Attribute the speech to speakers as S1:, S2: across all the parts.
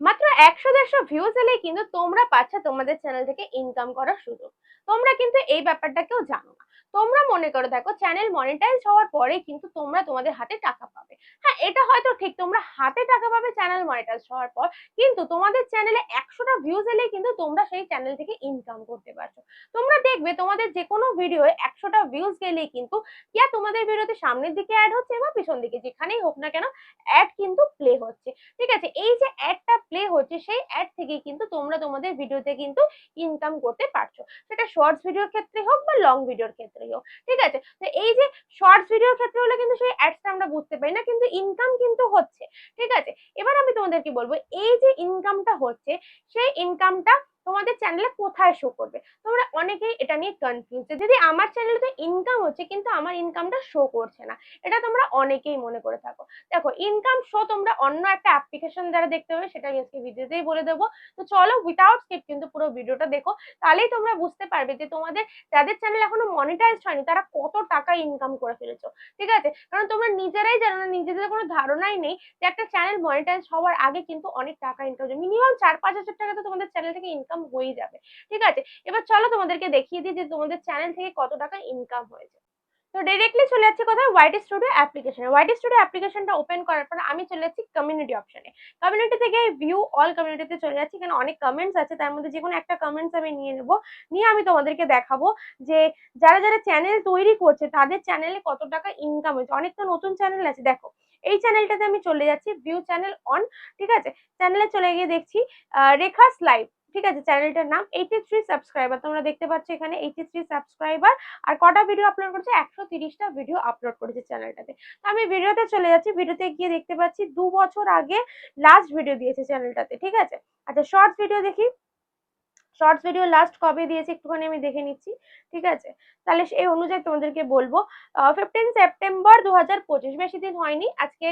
S1: মাত্র একশো দেড়শো ভিউজ এলেই কিন্তু তোমরা পাচ্ছ তোমাদের চ্যানেল থেকে ইনকাম করার সুযোগ। তোমরা কিন্তু এই ব্যাপারটা কেউ জানো না। তোমরা মনে করো, দেখো চ্যানেল মনিটাইজ হওয়ার পরে কিন্তু তোমরা তোমাদের হাতে টাকা পাবে। হ্যাঁ এটা হয়তো ঠিক, তোমরা হাতে টাকা পাবে চ্যানেল মনিটাইজ হওয়ার পর, কিন্তু তোমাদের চ্যানেলে একশোটা ভিউজ এলেই কিন্তু তোমরা সেই চ্যানেল থেকে ইনকাম করতে পারছ। তোমরা দেখবে তোমাদের যে কোনো ভিডিও একশোটা ভিউজ গেলেই কিন্তু ইয়া তোমাদের ভিডিওতে সামনের দিকে অ্যাড হচ্ছে বা পিছন দিকে, যেখানেই হোক না কেন অ্যাড কিন্তু প্লে হচ্ছে। ঠিক আছে, এই যে অ্যাডটা প্লে হচ্ছে, সেই অ্যাড থেকে কিন্তু তোমরা তোমাদের ভিডিওতে কিন্তু ইনকাম করতে পারছ। সেটা শর্টস ভিডিওর ক্ষেত্রে হোক বা লং ভিডিওর ক্ষেত্রেই হোক ঠিক আছে? তো এই যে শর্টস ভিডিওর ক্ষেত্রে হলে কিন্তু সেই অ্যাডসটা আমরা বুঝতে পারি না, কিন্তু ইনকাম কিন্তু হচ্ছে। ঠিক আছে? এবার আমি তোমাদেরকে বলব, এই যে ইনকামটা হচ্ছে, সেই ইনকামটা তোমাদের চ্যানেলে কোথায় শো করবে? তোমরা অনেকেই এটা নিয়ে কনফিউজ যদি আমার চ্যানেলে তো ইনকাম হচ্ছে, কিন্তু আমার ইনকামটা শো করছে না। এটা তোমরা অনেকেই মনে করে থাকো। দেখো ইনকাম শো তোমরা অন্য একটা অ্যাপ্লিকেশন দ্বারা দেখতে পাবে, সেটা আজকে ভিডিওতেই বলে দেবো। তো চলো উইথাউট স্কিপ কিন্তু পুরো ভিডিওটা দেখো। তাহলেই তোমরা বুঝতে পারবে যে তোমাদের, যাদের চ্যানেল এখনও মনিটাইজ হয়নি, তারা কত টাকা ইনকাম করে ফেলেছো। ঠিক আছে? কারণ তোমরা নিজেরাই জানো না, নিজেদের কোনো ধারণাই নেই যে একটা চ্যানেল মনিটাইজ হওয়ার আগে কিন্তু অনেক টাকা ইনকাম মিনিমাম চার পাঁচ হাজার টাকা তো তোমাদের চ্যানেল থেকে ইনকাম হয়ে যাবে। ঠিক আছে? এবার চলো তোমাদেরকে দেখিয়ে দিই যে তোমাদের চ্যানেল থেকে কত টাকা ইনকাম হয়েছে। তো ডিরেক্টলি চলে যাচ্ছি কোথায়? হোয়াইট স্টুডিও অ্যাপ্লিকেশনে হোয়াইট স্টুডিও অ্যাপ্লিকেশনটা ওপেন করার পর আমি চলে যাচ্ছি কমিউনিটি অপশনে কমিউনিটি থেকে ভিউ অল কমিউনিটিতে চলে যাচ্ছি। এখানে অনেক কমেন্টস আছে। তার মধ্যে যে কোনো একটা কমেন্টস আমি নিয়ে নেব। নিয়ে আমি তোমাদেরকে দেখাবো যে যারা যারা চ্যানেল তৈরি করছে, তাদের চ্যানেলে কত টাকা ইনকাম হয়েছে। অনেক তো নতুন চ্যানেল আছে। দেখো, এই চ্যানেলটাতে আমি চলে যাচ্ছি ভিউ চ্যানেল অন ঠিক আছে? চ্যানেলে চলে গিয়ে দেখছি রেখাস লাইভ ঠিক আছে? চ্যানেলটার নাম এইটি থ্রি সাবস্ক্রাইবার তোমরা দেখতে পাচ্ছ এখানে এইটি থ্রি সাবস্ক্রাইবার আর কটা ভিডিও আপলোড করছে? একশো তিরিশটা ভিডিও আপলোড করেছে চ্যানেলটাতে। তো আমি ভিডিওতে চলে যাচ্ছি। ভিডিওতে গিয়ে দেখতে পাচ্ছি দু বছর আগে লাস্ট ভিডিও দিয়েছে চ্যানেলটাতে। ঠিক আছে? আচ্ছা শর্ট ভিডিও দেখি। শর্টস ভিডিও লাস্ট কবে দিয়েছে একটুখানি আমি দেখে নিচ্ছি, ঠিক আছে? তাহলে সেই অনুযায়ী তোমাদেরকে বলব ফিফটিন সেপ্টেম্বর দু হাজার পঁচিশ, বেশি দিন হয়নি, আজকে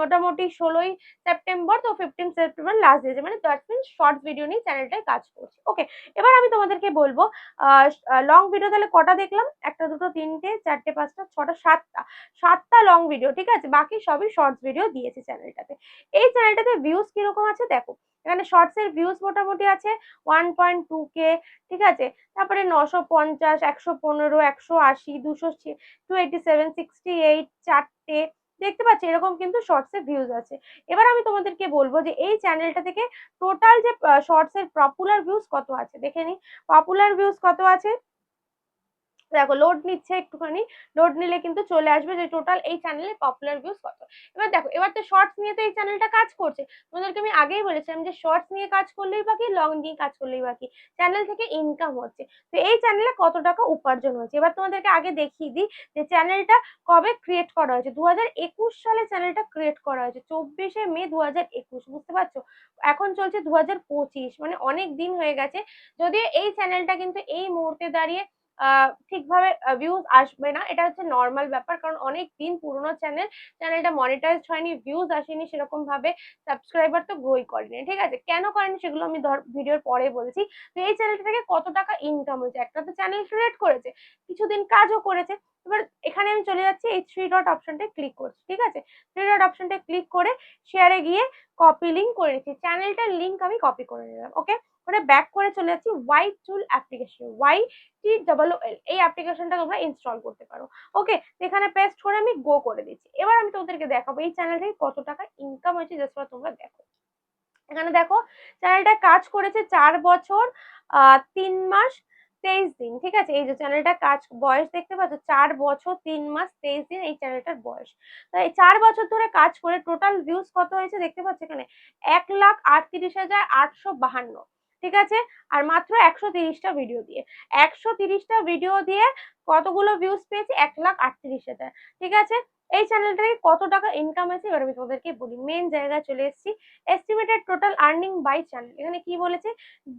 S1: মোটামুটি ষোলোই সেপ্টেম্বর তো ফিফটিন সেপ্টেম্বর লাস্ট দিয়েছে মানে দ্যাট মিনস শর্টস ভিডিও নিয়ে চ্যানেলটায় কাজ করছে। ওকে এবার আমি তোমাদেরকে বলব লং ভিডিও তাহলে কটা দেখলাম? একটা, দুটো, তিনটে, চারটে, পাঁচটা, ছটা, সাতটা সাতটা লং ভিডিও ঠিক আছে? বাকি সবই শর্টস ভিডিও দিয়েছে চ্যানেলটাতে এই চ্যানেলটাতে ভিউজ কীরকম আছে? দেখো, এখানে শর্টস এর ভিউজ মোটামুটি আছে ওয়ান পয়েন্ট টু কে ঠিক আছে? তারপরে নশো পঞ্চাশ, একশো পনেরো, একশো আশি, দুশো two eighty seven sixty eight চারটে। দেখতে পাচ্ছি, এরকম কিন্তু শর্টসের ভিউজ আছে। এবার আমি তোমাদেরকে বলব যে এই চ্যানেলটা থেকে টোটাল যে শর্টসের পপুলার ভিউজ কত আছে? দেখে নিই পপুলার ভিউজ কত আছে? দেখো লোড নিচ্ছে একটুখানি লোড নিলে কিন্তু চলে আসবে যে টোটাল এই চ্যানেলে পপুলার ভিউজ কত। এবার দেখো, এবার তো শর্টস নিয়ে তো এই চ্যানেলটা কাজ করছে। তোমাদেরকে আমি আগেই বলেছিলাম যে শর্টস নিয়ে কাজ করলেই বাকি লং নিয়ে কাজ করলেই বাকি। চ্যানেল থেকে ইনকাম হচ্ছে। তো এই চ্যানেলে কত টাকা উপার্জন হচ্ছে? এবার তোমাদেরকে আগে দেখিয়ে দিই যে চ্যানেলটা কবে ক্রিয়েট করা হয়েছে। দু হাজার একুশ সালে চ্যানেলটা ক্রিয়েট করা হয়েছে, চব্বিশে মে দু হাজার একুশ, বুঝতে পারছ? এখন চলছে দু হাজার পঁচিশ মানে অনেক দিন হয়ে গেছে। যদিও এই চ্যানেলটা কিন্তু এই মুহূর্তে দাঁড়িয়ে ঠিকভাবে ভিউজ আসবে না। এটা হচ্ছে নর্মাল ব্যাপার, কারণ অনেক দিন পুরোনো চ্যানেল চ্যানেলটা মনিটাইজ হয়নি ভিউজ আসেনি সেরকম ভাবে সাবস্ক্রাইবার তো গ্রোই করেনি। ঠিক আছে? কেন করেনি সেগুলো আমি ধর ভিডিওর পরে বলছি। তো এই চ্যানেলটা থেকে কত টাকা ইনকাম হয়েছে? একটা তো চ্যানেল ক্রিয়েট করেছে, কিছুদিন কাজও করেছে। এবার এখানে আমি চলে যাচ্ছি, এই থ্রি ডট অপশনটা ক্লিক করছি, ঠিক আছে? থ্রি ডট অপশনটা ক্লিক করে শেয়ারে গিয়ে কপি লিঙ্ক করে নিচ্ছি। চ্যানেলটার লিঙ্ক আমি কপি করে নিলাম ওকে করে ব্যাক করে চলে যাচ্ছি Y tool application Y T double L এই অ্যাপ্লিকেশনটা তোমরা ইনস্টল করতে পারো ওকে এখানে পেস্ট করে আমি গো করে দিচ্ছি। এবার আমি তোমাদেরকে দেখাবো, এই চ্যানেল থেকে কত টাকা ইনকাম হয়েছে জাস্ট তোমরা দেখো। এখানে দেখো চ্যানেলটা কাজ করেছে চার বছর তিন মাস তেইশ দিন, ঠিক আছে? এই যে চ্যানেলটা কাজ, বয়স দেখতে পাচ্ছ, চার বছর, তিন মাস, তেইশ দিন এই চ্যানেলটার বয়স। তো এই চার বছর ধরে কাজ করে টোটাল ভিউজ কত হয়েছে দেখতে পাচ্ছ এখানে? এক লাখ আটত্রিশ হাজার আটশো বাহান্ন, ঠিক আছে? আর মাত্র একশো তিরিশটা ভিডিও দিয়ে। একশো তিরিশটা ভিডিও দিয়ে কতগুলো ভিউজ পেয়েছি? এক লাখ আটত্রিশ হাজার, ঠিক আছে? এই চ্যানেলটা থেকে কত টাকা ইনকাম আছে এবার আমি তোমাদেরকে বলি। মেন জায়গায় চলে এসেছি। Estimated total earning by channel এখানে কি বলেছে?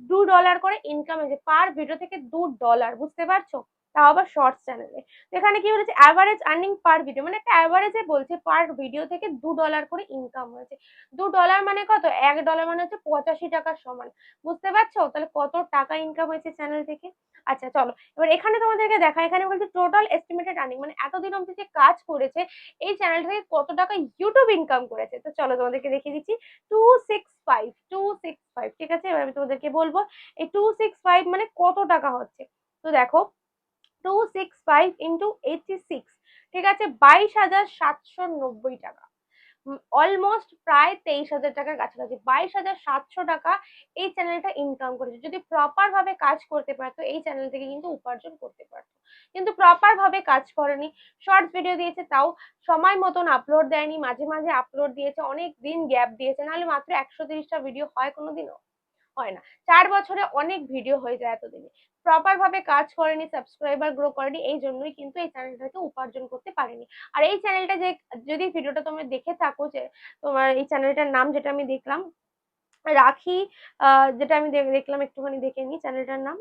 S1: দু ডলার করে ইনকাম আছে পার ভিডিও থেকে দু ডলার বুঝতে পারছ? তাও আবার শর্টস চ্যানেলে এখানে কি বলেছে? অ্যাভারেজ আর্নিং পার ভিডিও মানে একটা অ্যাভারেজে বলছে পার ভিডিও থেকে দু ডলার করে ইনকাম হয়েছে। দু ডলার মানে কত? এক ডলার মানে হচ্ছে পঁচাশি টাকার সমান। বুঝতে পারছ? তাহলে কত টাকা ইনকাম হয়েছে চ্যানেল থেকে? আচ্ছা চলো। এবার এখানে তোমাদেরকে দেখা এখানে বলছে টোটাল এস্টিমেটেড আর্নিং মানে এতদিন অবধি যে কাজ করেছে, এই চ্যানেল থেকে কত টাকা ইউটিউব ইনকাম করেছে? তো চলো তোমাদেরকে দেখিয়ে দিচ্ছি। Two six five two six five ঠিক আছে? এবার আমি তোমাদেরকে বলব, এই টু সিক্স ফাইভ মানে কত টাকা হচ্ছে? তো দেখো শর্টস ভিডিও দিয়েছে, তাও সময় মতন আপলোড দেয়নি। মাঝে মাঝে আপলোড দিয়েছে, অনেক দিন গ্যাপ দিয়েছে। নাহলে মাত্র একশো ভিডিও হয় কোনোদিনও হয় না। চার বছরে অনেক ভিডিও হয়ে যায় এতদিনে। প্রপার ভাবে কাজ করেনি সাবস্ক্রাইবার গ্রো করেনি, এই জন্যই কিন্তু এই চ্যানেলটাকে উপার্জন করতে পারেনি। আর এই চ্যানেলটা যে, যদি ভিডিওটা তোমরা দেখে থাকো যে, তোমার এই চ্যানেলটার নাম যেটা আমি দেখলাম, রাখি যেটা আমি দেখলাম একটুখানি দেখে নিই চ্যানেলটার নাম।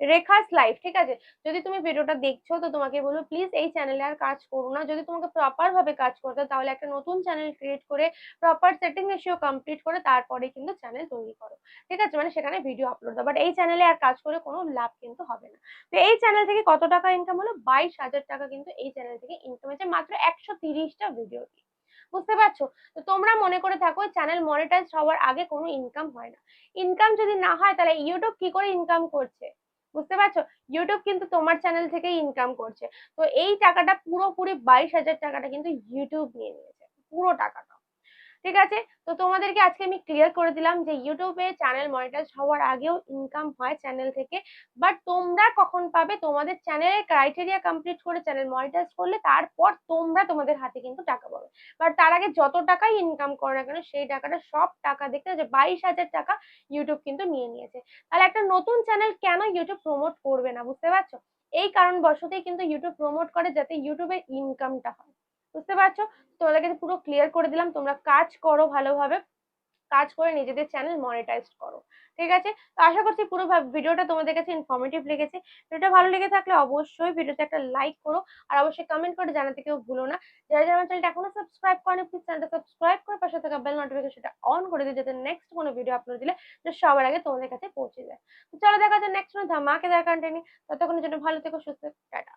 S1: রেখাস লাইফ ঠিক আছে? যদি তুমি ভিডিওটা দেখছ, তো তোমাকে বলব প্লিজ এই চ্যানেলে আর কাজ করো না। যদি তোমাকে প্রপার ভাবে কাজ করতে তাহলে একটা নতুন চ্যানেল ক্রিয়েট করে প্রপার সেটিং রেশিও কমপ্লিট করে, তারপরে কিন্তু চ্যানেল তৈরি করো। ঠিক আছে? মানে সেখানে ভিডিও আপলোড দাও। বাট এই চ্যানেলে আর কাজ করে কোনো লাভ কিন্তু হবে না। তো এই চ্যানেল থেকে কত টাকা ইনকাম হলো? বাইশ হাজার টাকা কিন্তু এই চ্যানেল থেকে ইনকাম হয়েছে। মাত্র একশো তিরিশটা ভিডিও দিয়ে বুঝতে পারছ? তো তোমরা মনে করে থাকো চ্যানেল মনিটাইজ হওয়ার আগে কোনো ইনকাম হয় না। ইনকাম যদি না হয়, তাহলে ইউটিউব কি করে ইনকাম করছে? বুঝতে পারছ? ইউটিউব কিন্তু তোমার চ্যানেল থেকে ইনকাম করছে। তো এই টাকাটা পুরোপুরি বাইশ হাজার টাকাটা কিন্তু ইউটিউব নিয়ে নিয়েছে। পুরো টাকাটা। ঠিক আছে? তো তোমাদেরকে আজকে আমি ক্লিয়ার করে দিলাম যে ইউটিউবে চ্যানেল মনিটাইজ হওয়ার আগেও ইনকাম হয় চ্যানেল থেকে। বাট তোমরা কখন পাবে? তোমাদের চ্যানেলের ক্রাইটেরিয়া কমপ্লিট করে চ্যানেল মনিটাইজ করলে তারপর তোমরা তোমাদের হাতে কিন্তু টাকা পাবে। বাট তার আগে যত টাকাই ইনকাম করো না কেন, সেই টাকাটা, সব টাকা দেখতে যে বাইশ হাজার টাকা ইউটিউব কিন্তু নিয়ে নিয়েছে। তাহলে একটা নতুন চ্যানেল কেন ইউটিউব প্রমোট করবে না? বুঝতে পারছ? এই কারণবশতই কিন্তু ইউটিউব প্রমোট করে যাতে ইউটিউবের ইনকামটা হয়। বুঝতে পারছ? তোমাদেরকে পুরো ক্লিয়ার করে দিলাম। তোমরা কাজ করো ভালোভাবে। কাজ করে নিজেদের চ্যানেল মনিটাইজ করো। ঠিক আছে? তো আশা করছি পুরো ভিডিওটা তোমাদের কাছে ইনফরমেটিভ লেগেছে। ভিডিওটা ভালো লেগে থাকলে অবশ্যই ভিডিওতে একটা লাইক করো। আর অবশ্যই কমেন্ট করে জানাতে কেউ ভুলো না। যারা যারা চ্যানেলটা এখনও সাবস্ক্রাইব করেনি প্লিজ চ্যানেলটা সাবস্ক্রাইব করে পাশে থাকা বেল নোটিফিকেশনটা অন করে দিও, যাতে নেক্সট কোনো ভিডিও আপলোড দিলে সবার আগে তোমাদের কাছে পৌঁছে যায়। তো চলো দেখা যাচ্ছে নেক্সট কোনো ধামাকেদার কন্টেন্ট ততক্ষণের জন্য ভালো থেকো, সুস্থ টাটা।